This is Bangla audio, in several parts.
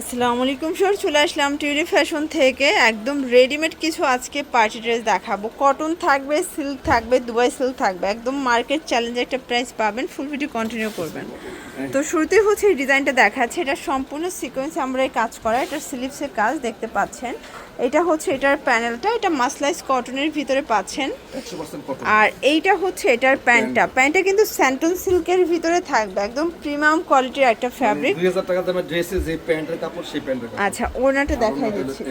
আসসালামু আলাইকুম স্যার চলে আসলাম টিউরি ফ্যাশন থেকে। একদম রেডিমেড কিছু আজকে পার্টি ড্রেস দেখাবো। কটন থাকবে সিল্ক থাকবে দুবাই সিল্ক থাকবে। একদম মার্কেট চ্যালেঞ্জ একটা প্রাইস পাবেন ফুল ভিডিও কন্টিনিউ করবেন। তো শুরুতেই হচ্ছে এই ডিজাইনটা দেখাচ্ছে। এটা সম্পূর্ণ সিকোয়েন্স আমরা এই কাজ করা। এটা স্লিপসের কাজ দেখতে পাচ্ছেন। এটা হচ্ছে এটার প্যানেলটা এটা মাসলাইজ কটনের ভিতরে পাচ্ছেন। আর এইটা হচ্ছে এটার প্যান্টটা। প্যান্টটা কিন্তু স্যান্টন সিল্কের ভিতরে থাকবে। একদম প্রিমিয়াম কোয়ালিটির একটা ফ্যাব্রিক দুই হাজার টাকা দামের ড্রেসে যে প্যান্টের কাপড় সেই প্যান্টের কাপড়। আচ্ছা ওড়নাটা দেখাই দিচ্ছি।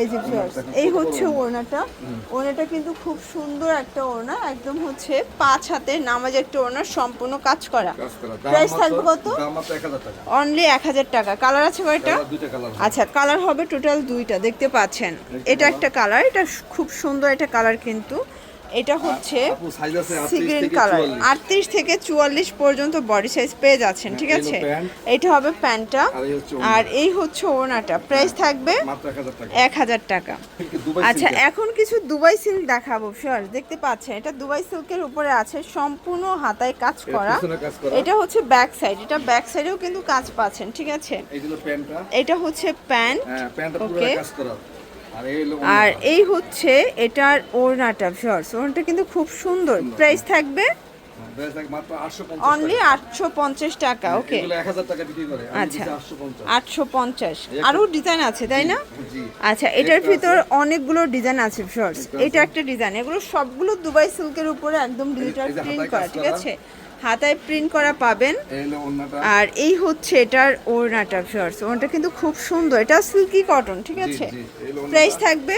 এই। যে ভিউয়ার্স এই হচ্ছে ওড়নাটা। ওড়নাটা কিন্তু খুব সুন্দর একটা ওড়না। একদম হচ্ছে পাঁচ হাতে নামাজ একটা ওড়না সম্পূর্ণ কাজ করা। প্রাইস থাকবে কত? অনলি এক হাজার টাকা। কালার আছে কয়টা? আচ্ছা কালার হবে টোটাল দুইটা দেখতে পাচ্ছেন। এটা একটা কালার এটা খুব সুন্দর একটা কালার কিন্তু। এটা হচ্ছে সি গ্রিন কালার আটত্রিশ থেকে চুয়াল্লিশ। পর্যন্ত বডি সাইজ পেয়ে যাচ্ছেন ঠিক হ্যাঁ, আছে? এটা হবে প্যান্টটা আর এই হচ্ছে ওনাটা প্রাইস থাকবে এক হাজার টাকা। আচ্ছা এখন কিছু দুবাই সিল্ক দেখাবো শিওর দেখতে পাচ্ছেন? এটা দুবাই সিল্কের উপরে আছে সম্পূর্ণ হাতায় কাজ করা। এটা হচ্ছে ব্যাক সাইড এটা ব্যাক সাইডেও কিন্তু কাজ পাচ্ছেন ঠিক আছে? এটা হচ্ছে প্যান্ট হ্যাঁ আর এই হচ্ছে এটার ওড়নাটা শিওর ওড়নাটা কিন্তু খুব সুন্দর। প্রাইস থাকবে হ্যাঁ, ড্রেস থাকে মাত্র 850 অনলি আটশো পঞ্চাশ টাকা ওকে এগুলো 1000 টাকা বিক্রি করে। আমি আচ্ছা। আটশো পঞ্চাশ। আরও ডিজাইন আছে তাই না? আচ্ছা এটার ভিতর অনেকগুলো ডিজাইন আছে শর্টস এটা একটা ডিজাইন এগুলো সবগুলো দুবাই সিল্কের উপরে একদম ডিজিটাল প্রিন্ট করা ঠিক আছে? হাতায় প্রিন্ট করা পাবেন। আর এই হচ্ছে এটার ওড়নাটা ফিওর্স ওড়নাটা কিন্তু খুব সুন্দর। এটা সিল্কি কটন ঠিক আছে? প্রাইস থাকবে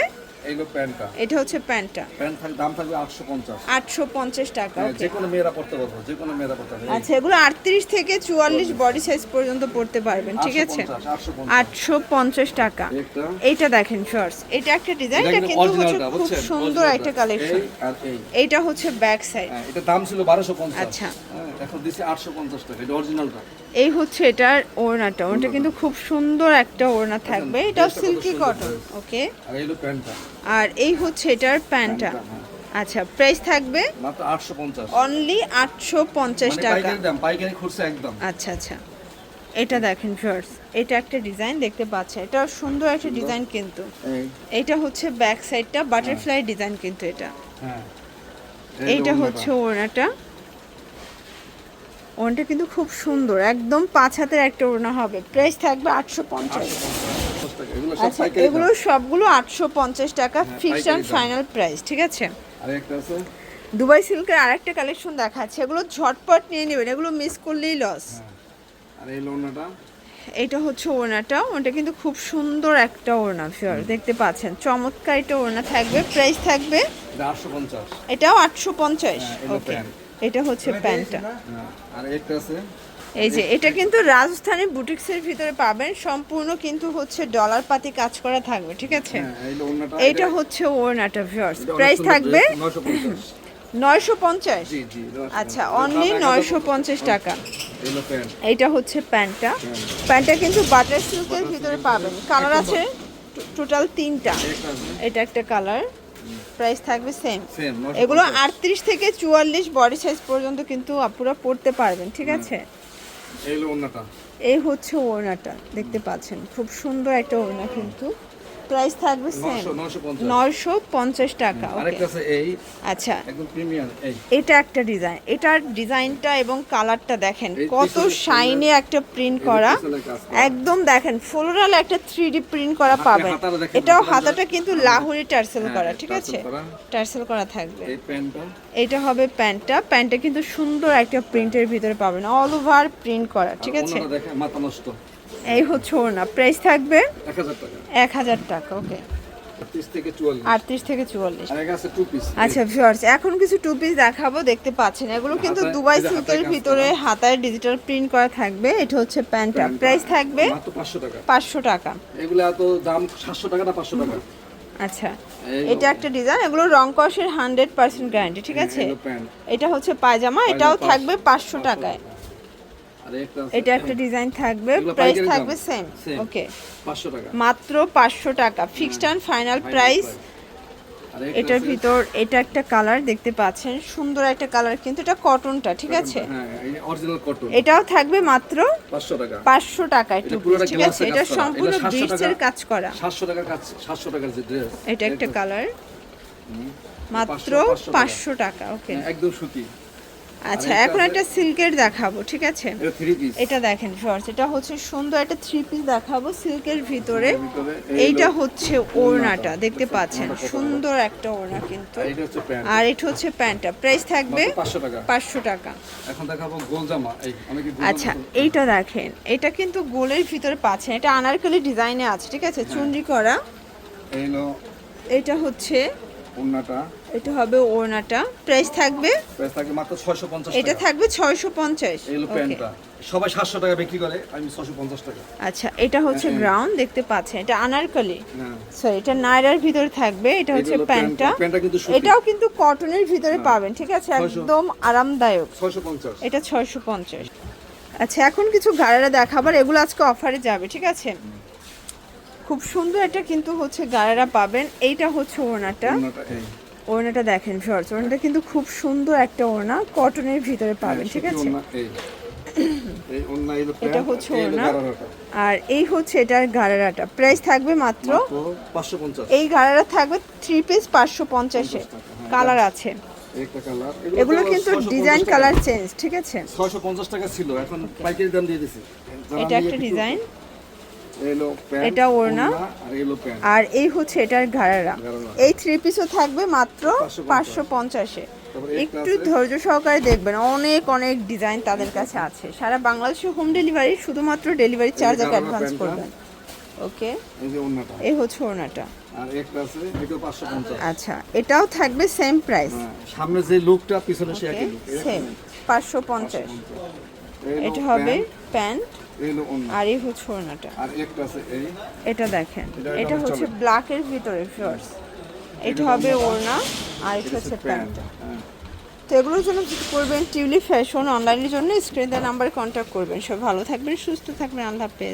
প্যান্টটা? এটা হচ্ছে প্যান্টটা। প্যান্ট থাকবে দাম থাকবে 850 আটশো পঞ্চাশ টাকা হ্যাঁ, ওকে যে কোনো মেয়েরা পড়তে পারব যে কোনো মেয়েরা পড়তে পারবে আচ্ছা এগুলো আটত্রিশ থেকে চুয়াল্লিশ বডি সাইজ পর্যন্ত পড়তে পারবেন ঠিক আছে? 850 আটশো পঞ্চাশ। টাকা। এইটা? দেখেন শর্টস এটা একটা ডিজাইন এটা এটা কিন্তু কিন্তু হচ্ছে খুব সুন্দর একটা কালেকশন এইটা হচ্ছে ব্যাক সাইড হ্যাঁ, এটা দাম ছিল 1250 আচ্ছা। হ্যাঁ, এখন দিছি 850 টাকা এটা অরিজিনালটা এই হচ্ছে এটার ওড়নাটা। ওড়নাটা। কিন্তু খুব সুন্দর একটা ওড়না থাকবে। কত সিল্কি কটন ওকে? আর এই প্যান্টটা। আর এই হচ্ছে এটার প্যান্টটা। হ্যাঁ। আচ্ছা প্রাইস থাকবে? মাত্র 850 অনলি আটশো পঞ্চাশ মানে টাকা। পাইকারি দাম পাইকারি খুরসা একদম। আচ্ছা আচ্ছা। এটা দেখেন ফার্স এটা একটা ডিজাইন দেখতে পাচ্ছেন। এটা সুন্দর একটা ডিজাইন কিন্তু। এটা হচ্ছে ব্যাক সাইডটা বাটারফ্লাই ডিজাইন কিন্তু এটা। হ্যাঁ। এইটা হচ্ছে ওড়নাটা। ওড়নাটা কিন্তু খুব সুন্দর একদম পাঁচ হাতের একটা ওড়না হবে। প্রাইস থাকবে আটশো পঞ্চাশ। এগুলো আচ্ছা এগুলো সবগুলো আটশো পঞ্চাশ টাকা হ্যাঁ, ফিক্সড অ্যান্ড ফাইনাল প্রাইস ঠিক আছে? দুবাই সিল্কের আরেকটা কালেকশন দেখাচ্ছে এগুলো ঝটপট নিয়ে নেবেন এগুলো মিস করলেই লস আর এই লোনাটা এটা হচ্ছে ওড়নাটা ওটা কিন্তু খুব সুন্দর একটা ওড়না ফিওর দেখতে পাচ্ছেন। চমৎকার একটা ওড়না থাকবে প্রাইস থাকবে এটা 850 এটাও আটশো পঞ্চাশ হ্যাঁ, ওকে প্যান্ট। এটা হচ্ছে প্যান্টটা। হ্যাঁ, আর একটা আছে। এই যে এটা কিন্তু রাজস্থানী বুটিক্সের ভিতরে পাবেন। সম্পূর্ণ কিন্তু হচ্ছে ডলার পাতি কাজ করা থাকবে ঠিক আছে? হ্যাঁ এইটা হচ্ছে ওড়নাটা ভিউয়ার্স প্রাইস থাকবে 950 নয়শো পঞ্চাশ। জি জি আচ্ছা অনলি নয়শো পঞ্চাশ টাকা। হলো প্যান্ট। এইটা হচ্ছে প্যান্টটা। প্যান্টটা কিন্তু বাটার সিল্কের ভিতরে পাবেন। কালার আছে টোটাল তিনটা। এটা একটা কালার প্রাইস থাকবে সেম এগুলো আটত্রিশ থেকে চুয়াল্লিশ বডি সাইজ পর্যন্ত কিন্তু আপুরা পড়তে পারবেন ঠিক আছে? এই হলো ওন্নাটা এই হচ্ছে ওড়নাটা দেখতে পাচ্ছেন। খুব সুন্দর একটা ওড়না কিন্তু। প্রাইস থাকবে সেম 900 950 নয়শো পঞ্চাশ টাকা আরেকটা আছে এই আচ্ছা। একদম প্রিমিয়াম এই। এটা একটা ডিজাইন এটার ডিজাইনটা এবং কালারটা দেখেন কত শাইনে একটা প্রিন্ট করা। একদম দেখেন ফ্লোরাল একটা থ্রি ডি প্রিন্ট করা পাবেন। এটাও হাতাটা হাতাটা কিন্তু লাহুরি টার্সেল হ্যাঁ, করা ঠিক আছে? টার্সেল করা থাকবে। এই প্যান্টটা। এটা হবে প্যান্টটা। প্যান্টটা কিন্তু সুন্দর একটা প্রিন্টের ভিতরে পাবেন অল ওভার প্রিন্ট করা ঠিক আছে? দেখেন মাথা নষ্ট। এই হচ্ছে ওড়না। প্রাইস থাকবে এক হাজার টাকা। ওকে 30 থেকে 44 আটত্রিশ থেকে চুয়াল্লিশ। আচ্ছা ভিউয়ার্স এখন কিছু টু পিস দেখাবো দেখতে পাচ্ছেন। এগুলো কিন্তু দুবাই সিল্কের ভিতরে হাতায় ডিজিটাল প্রিন্ট করা থাকবে। এটা হচ্ছে প্যান্টটা। প্রাইস থাকবে মাত্র 500 টাকা। পাঁচশো টাকা। এগুলা তো দাম 700 টাকা না 500 টাকা। আচ্ছা এটা একটা ডিজাইন এগুলো রং কষের হান্ড্রেড পার্সেন্ট গ্যারান্টি ঠিক আছে? এটা হচ্ছে পায়জামা এটাও থাকবে পাঁচশো টাকায়। এটা একটা ডিজাইন থাকবে প্রাইস থাকবে সেম ওকে 500 টাকা। মাত্র পাঁচশো টাকা ফিক্সড অ্যান্ড ফাইনাল প্রাইস একটা এটার ভিতর এটা একটা কালার দেখতে পাচ্ছেন সুন্দর একটা কালার কিন্তু এটা কটনটা ঠিক আছে? হ্যাঁ এটাও থাকবে মাত্র পাঁচশো টাকা। এটা ঠিক আছে? এটা সম্পূর্ণ এটা 700 ব্রিজের কাজ করা। সাতশো টাকার কাজ সাতশো টাকার যে ড্রেস এটা একটা কালার মাত্র পাঁচশো টাকা। ওকে একদম সুতি। আচ্ছা এখন একটা সিল্কের দেখাবো ঠিক আছে? এটা দেখেন শর্টস এটা হচ্ছে সুন্দর একটা থ্রি পিস দেখাবো সিল্কের ভিতরে। এইটা হচ্ছে ওড়নাটা। দেখতে পাচ্ছেন? সুন্দর একটা ওড়না কিন্তু। আর এটা হচ্ছে প্যান্টটা। প্রাইস থাকবে পাঁচশো টাকা। এখন দেখাবো গোল জামা এই অনেকে আচ্ছা এইটা দেখেন। এটা কিন্তু গোলের ভিতরে পাচ্ছেন। এটা আনারকলি ডিজাইনে আছে ঠিক আছে? চুনরি করা। এই এটা হচ্ছে ওন্নাটা এটা হবে ওড়নাটা। প্রাইস থাকবে? প্রাইস থাকে মাত্র ছয়শো পঞ্চাশ এটা থাকবে ছয়শো পঞ্চাশ। এই হলো প্যান্টটা। সবাই সাতশো টাকা বিক্রি করে আমি ছশো পঞ্চাশ টাকা। আচ্ছা এটা হচ্ছে হ্যাঁ, গ্রাউন্ড দেখতে পাচ্ছেন। এটা আনারকলি। হ্যাঁ। সরি এটা নায়রার ভিতরে থাকবে এটা হচ্ছে প্যান্টটা। এটাও কিন্তু কটনের ভিতরে পাবেন ঠিক আছে? একদম আরামদায়ক। ছয়শো পঞ্চাশ। এটা ছয়শো পঞ্চাশ। আচ্ছা এখন কিছু গাড়ারা দেখাবার এগুলো আজকে অফারে যাবে ঠিক আছে? খুব সুন্দর একটা কিন্তু হচ্ছে গাড়ারা পাবেন। এইটা হচ্ছে ওড়নাটা। ওড়নাটা দেখেন শর্টস ওড়নাটা কিন্তু খুব সুন্দর একটা ওড়না কটনের ভিতরে পাবেন ঠিক আছে? এটা হচ্ছে ওড়না। আর এই হচ্ছে এটার গাড়ারাটা প্রাইস থাকবে মাত্র এই গাড়ারা থাকবে থ্রি পিস পাঁচশো পঞ্চাশে 50 টাকা, হ্যাঁ, কালার আছে। এগুলো কিন্তু ডিজাইন কালার চেঞ্জ ঠিক আছে? ছয়শো পঞ্চাশ টাকা ছিল এখন পাইকারি দাম দিয়ে দিছি। এটা একটা ডিজাইন এটা ওড়না। আর এই হচ্ছে এটার ঘাড়ারা। এই থ্রি পিসও থাকবে মাত্র পাঁচশো পঞ্চাশে। একটু ধৈর্য সহকারে দেখবেন অনেক অনেক ডিজাইন তাদের কাছে আছে। সারা বাংলাদেশে হোম ডেলিভারি শুধুমাত্র ডেলিভারি চার্জ ঘাড়ারা অ্যাডভান্স করবেন। ওকে এই হচ্ছে ওড়নাটা। আচ্ছা এটাও থাকবে সেম প্রাইস হ্যাঁ, সামনে যে লুকটা পিছনে সে একই লুক সেম পাঁচশো পঞ্চাশ। এই হলো এটা হবে প্যান্ট, আর এই হচ্ছে ওড়নাটা। আর একটা আছে এই। এটা দেখেন। এটা হচ্ছে ব্ল্যাক ব্ল্যাকের ভিতরে ফিওর্স এটা হবে ওড়না আর এটা হচ্ছে প্যান্ট। হ্যাঁ। তো এগুলোর জন্য যদি করবেন? টিউলি ফ্যাশন অনলাইনের জন্য স্ক্রিন দেওয়ার নাম্বারে কন্ট্যাক্ট করবেন। সব ভালো থাকবেন সুস্থ থাকবেন। আল্লাহ হাফেজ।